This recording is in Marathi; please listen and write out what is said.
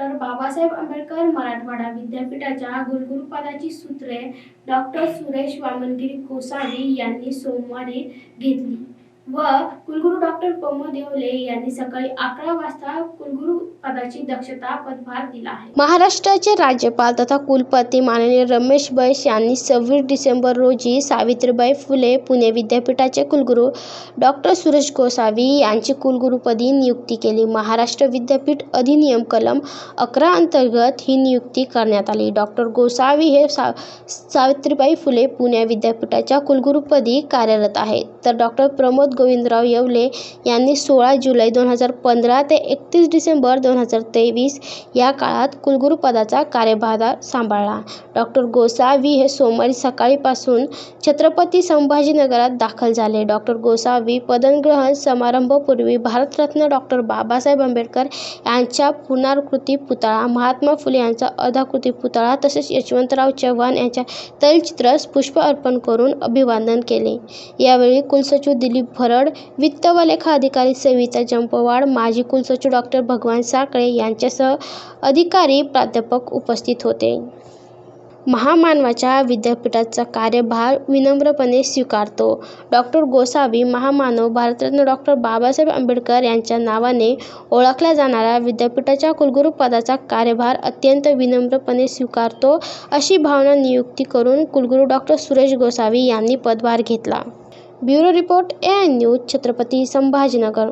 डॉक्टर बाबासाहेब आंबेडकर मराठवाडा विद्यापीठाच्या गुरुपदाची सूत्रे डॉक्टर सुरेश वामनगिरी कोसावी यांनी सोमवारी घेतली. व कुलगुरू डॉक्टर प्रमोद देवले यांनी सकाळी अकरा वाजता कुलगुरू पदाची दक्षता पदभार दिला आहे. महाराष्ट्राचे राज्यपाल तथा कुलपती माननीय रमेश बैस यांनी सव्वीस डिसेंबर रोजी सावित्रीबाई फुले पुणे विद्यापीठाचे कुलगुरू डॉक्टर सुरेश गोसावी यांची कुलगुरूपदी नियुक्ती केली. महाराष्ट्र विद्यापीठ अधिनियम कलम अकरा अंतर्गत ही नियुक्ती करण्यात आली. डॉक्टर गोसावी हे सा सावित्रीबाई फुले पुणे विद्यापीठाच्या कुलगुरूपदी कार्यरत आहेत. तर डॉक्टर प्रमोद गोविंदराव येवले यांनी सोळा जुलै दोन हजार पंधरा ते एकतीस डिसेंबर दोन हजार तेवीस या काळात कुलगुरूपदाचा कार्यभार सांभाळला. डॉक्टर गोसावी हे सोमवारी सकाळीपासून छत्रपती संभाजीनगरात दाखल झाले. डॉक्टर गोसावी पदग्रहण समारंभपूर्वी भारतरत्न डॉक्टर बाबासाहेब आंबेडकर यांच्या पुनराकृती पुतळा महात्मा फुले यांचा अर्धाकृती पुतळा तसेच यशवंतराव चव्हाण यांच्या तैलचित्रास पुष्प अर्पण करून अभिवादन केले. यावेळी कुलसचिव दिलीप भरड वित्त व लेखा अधिकारी सविता जंपवाड माजी कुलसचिव डॉक्टर भगवान साकळे यांच्यासह अधिकारी प्राध्यापक उपस्थित होते. महामानवाच्या विद्यापीठाचा कार्यभार विनम्रपणे स्वीकारतो. डॉक्टर गोसावी महामानव भारतरत्न डॉक्टर बाबासाहेब आंबेडकर यांच्या नावाने ओळखल्या जाणाऱ्या विद्यापीठाच्या कुलगुरू पदाचा कार्यभार अत्यंत विनम्रपणे स्वीकारतो अशी भावना नियुक्ती करून कुलगुरू डॉक्टर सुरेश गोसावी यांनी पदभार घेतला. Bureau report A N news Chhatrapati Sambhajinagar.